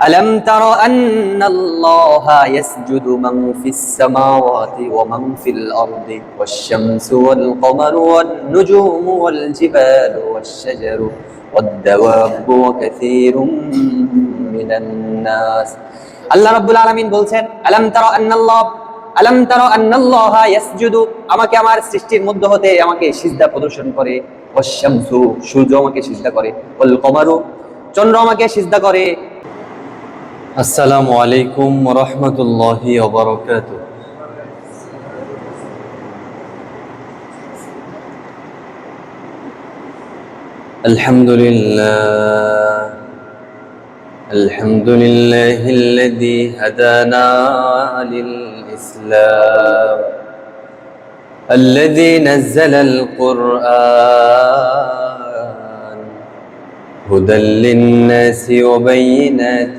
ألم تر أن الله يسجد من في السماوات ومن في الأرض والشمس والقمر والنجوم والجبال والشجر والدواب وكثير من الناس আল্লাহ রাব্বুল আলামিন বলছেন আলাম তারা আন্নাল্লাহ আলাম তারা আন্নাল্লাহ ইয়াসজুদু আমাকে আমার সৃষ্টির মধ্যে হতে আমাকে সিজদা প্রদর্শন করে ওয়াশ-শামসু সূর্য আমাকে সিজদা করে ওয়াল কমারু চন্দ্র আমাকে সিজদা করে আসসালামু আলাইকুম ওয়া রাহমাতুল্লাহি ওয়া বারাকাতুহু الحمد لله الحمد لله الذي هدانا للإسلام الذي نزل القرآن هدى للناس وبينات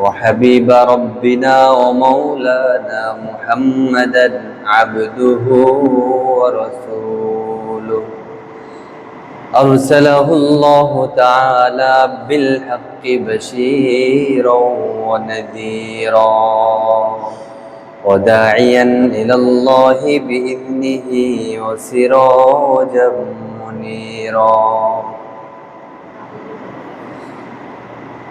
وحبيب ربنا ومولانا محمدا عبده ورسوله. أرسله الله تعالى بالحق بشيرا ونذيرا. وداعيا إلى الله بإذنه وسراجا منيرا.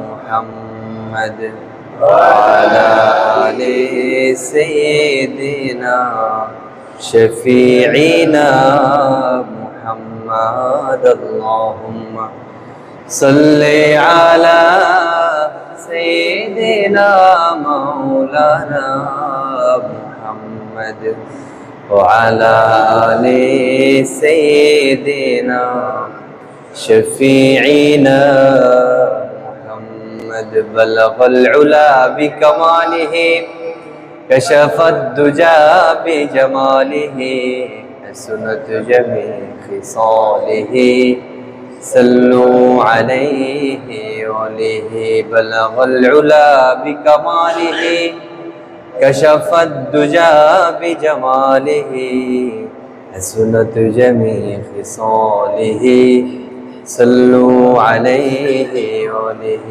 محمد وعلى آل سيدنا شفيعنا محمد. اللهم صل على سيدنا مولانا محمد وعلى آل سيدنا شفيعنا بلغ العلا بكماله كشف الدجى بجماله حسنت جميع خصاله صلوا عليه وله بلغ العلا بكماله كشف الدجى بجماله حسنت جميع خصاله صلوا عليه وله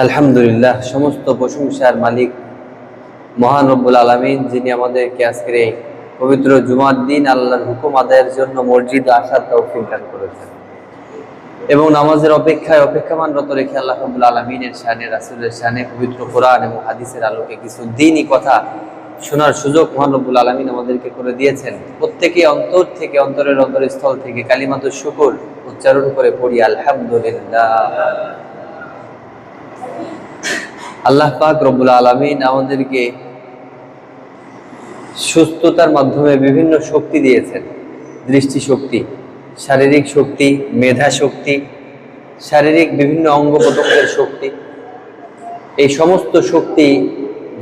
আলহামদুলিল্লাহ, সমস্ত প্রশংসার মালিক মহান রব্বুল আলমিন, যিনি আমাদেরকে আজকের এই পবিত্র জুমার দিন আল্লাহর হুকুম আদায়ের জন্য মসজিদ আসার তৌফিক দান করেছেন। এবং নামাজের অপেক্ষায় অপেক্ষামানরত রেখে আল্লাহ রব্বুল আলমিনের শানে, রাসুলের শানে পবিত্র কোরআন এবং হাদিসের আলোকে কিছু দিনই কথা শোনার সুযোগ মহান রব্বুল আলমিন আমাদেরকে করে দিয়েছেন। প্রত্যেকে অন্তর থেকে, অন্তরের অন্তরস্থল থেকে কালিমাত শুকুর উচ্চারণ করে পড়ি, আলহামদুলিল্লাহ। আল্লাহ পাক রব্বুল আলমিন আমাদেরকে সুস্থতার মাধ্যমে বিভিন্ন শক্তি দিয়েছেন। দৃষ্টি শক্তি শারীরিক শক্তি মেধা শক্তি শারীরিক বিভিন্ন অঙ্গ প্রত্যঙ্গের শক্তি। এই সমস্ত শক্তি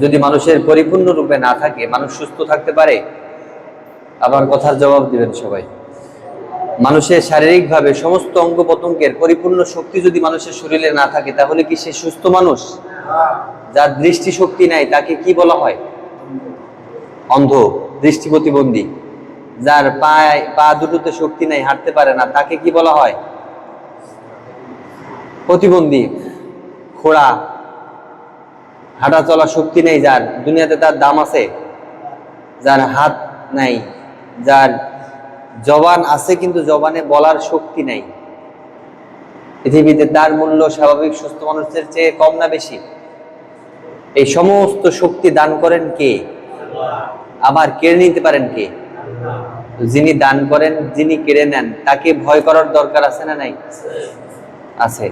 যদি মানুষের পরিপূর্ণ রূপে না থাকে, মানুষ সুস্থ থাকতে পারে? আবার কথার জবাব দিবেন সবাই। মানুষের শারীরিকভাবে সমস্ত অঙ্গ প্রত্যঙ্গের পরিপূর্ণ শক্তি যদি মানুষের শরীরে না থাকে, তাহলে কি সে সুস্থ মানুষ? যার দৃষ্টি শক্তি নাই, তাকে কি বলা হয়? অন্ধ, দৃষ্টি প্রতিবন্ধী। যার পায়, পা দুটোতে শক্তি নাই, হাঁটতে পারে না, তাকে কি বলা হয়? প্রতিবন্ধী খোড়া হাঁটা চলা শক্তি নেই যার, দুনিয়াতে তার দাম আছে। যার হাত নাই, যার জবান আছে কিন্তু জবানে বলার শক্তি নাই। পৃথিবীতে তার মূল্য স্বাভাবিক, সুস্থ মানুষের চেয়ে কম না বেশি? এই সমস্ত শক্তি দান করেন কে? আবার কেড়ে নিতে পারেন কে? যিনি দান করেন, যিনি কেড়ে নেন, তাকে ভয় করার দরকার আছে না নাই? আছে।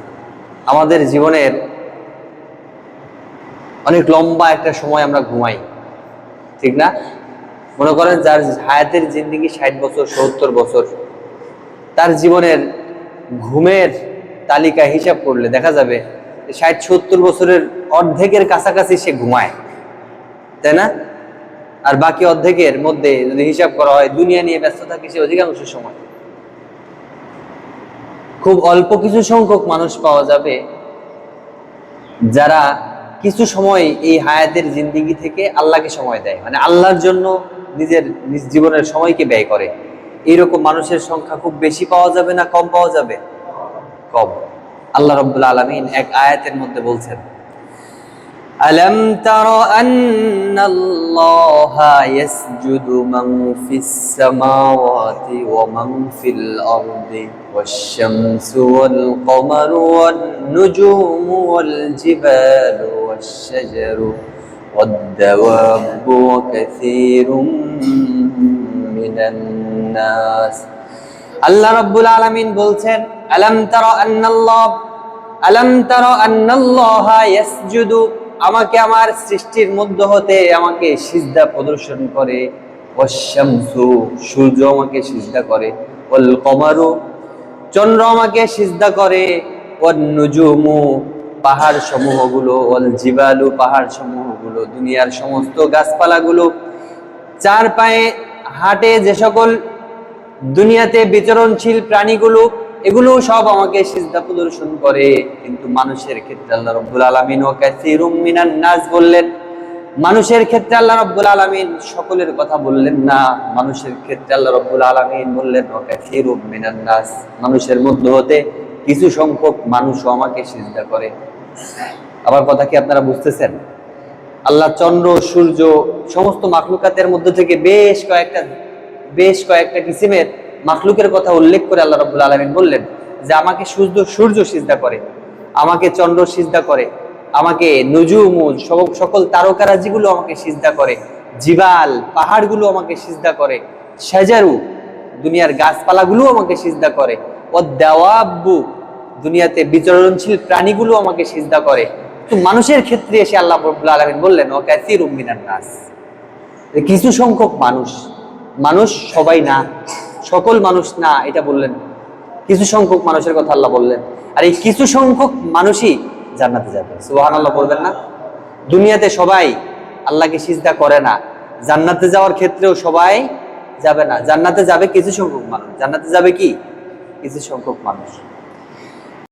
আমাদের জীবনের অনেক লম্বা একটা সময় আমরা ঘুমাই, ঠিক না? মনে করেন যার হায়াতের জিন্দিগি ষাট বছর, সত্তর বছর, তার জীবনের ঘুমের তালিকা হিসাব করলে দেখা যাবে, ষাট সত্তর বছরের অর্ধেকের কাছাকাছি সে ঘুমায়, তাই না? আর বাকি অর্ধেকের মধ্যে যদি হিসাব করা হয়, দুনিয়া নিয়ে ব্যস্ত থাকে সে অধিকাংশ সময়। খুব অল্প কিছু সংখ্যক মানুষ পাওয়া যাবে যারা কিছু সময় এই হায়াতের জিন্দিগি থেকে আল্লাহকে সময় দেয়। মানে আল্লাহর জন্য নিজের নিজ জীবনের সময়কে ব্যয় করে। এইরকম মানুষের সংখ্যা খুব বেশি পাওয়া যাবে না কম পাওয়া যাবে? কম। আল্লাহ রব্বুল আলমিন এক আয়াতের মধ্যে বলছেন ألم تر أن الله يسجد من في السماوات ومن في الأرض والشمس والقمر والنجوم والجبال والشجر والدواب وكثير من الناس আল্লাহ রাব্বুল আলামিন বলছেন আলাম তারা আন্নাল্লাহ আলাম তারা আন্নাল্লাহ ইয়াসজুদু আমাকে আমার সৃষ্টির মধ্য হতে আমাকে সিজদা প্রদর্শন করে। ওয়াশামসু সূর্য আমাকে সিজদা করে। ওয়াল কমারু চন্দ্র আমাকে সিজদা করে। ওয়ান নুজুমু পাহাড় সমূহগুলো ওয়াল জিবালু পাহাড় সমূহগুলো, দুনিয়ার সমস্ত গাছপালাগুলো। চার পায়ে হাটে যে সকল দুনিয়াতে বিচরণশীল প্রাণীগুলো এগুলো সব আমাকে সিজদা প্রদর্শন করে। কিন্তু মানুষের ক্ষেত্রে আল্লাহ রব্বুল আলামিন ও কাসীরুম মিনান নাস বললেন, মানুষের ক্ষেত্রে আল্লাহ রব্বুল আলামিন সকলের কথা বললেন না। মানুষের ক্ষেত্রে আল্লাহ রব্বুল আলামিন বললেন, ও কাসীরুম মিনান নাস, মানুষের মধ্যে হতে কিছু সংখ্যক মানুষও আমাকে সিজদা করে। আবার কথা কি আপনারা বুঝতেছেন? আল্লাহ চন্দ্র, সূর্য, সমস্ত মাখলুকাতের মধ্যে থেকে বেশ কয়েকটা বেশ কয়েকটা কিসিমের মাখলুকের কথা উল্লেখ করে আল্লাহ রব্বুল আলমিন বললেন যে আমাকে সূর্য সূর্য সিজদা করে, আমাকে চন্দ্র সিজদা করে, আমাকে নজুমু, সব- সকল তারকারাজিগুলো আমাকে সিজদা করে, জিবাল, পাহাড়গুলো আমাকে সিজদা করে সেজারু দুনিয়ার গাছপালাগুলো আমাকে সিজদা করে ও দেওয়াব্বু দুনিয়াতে বিচরণশীল প্রাণীগুলো আমাকে সিজদা করে। তো মানুষের ক্ষেত্রে এসে আল্লাহ রব্বুল আলমিন বললেন ও ক্যাসির উম্মিনার নাস। কিছু সংখ্যক মানুষ মানুষ সবাই না সকল মানুষ, না, এটা বললেন কিছু সংখ্যক মানুষের কথা আল্লাহ বললেন। আর এই কিছু সংখ্যক মানুষই জান্নাতে যাবে। সুবাহান আল্লাহ বলবেন না? দুনিয়াতে সবাই আল্লাহকে সিজদা করে না। জান্নাতে যাওয়ার ক্ষেত্রেও সবাই যাবে না। জান্নাতে যাবে কিছু সংখ্যক মানুষ। জান্নাতে যাবে কি? কিছু সংখ্যক মানুষ।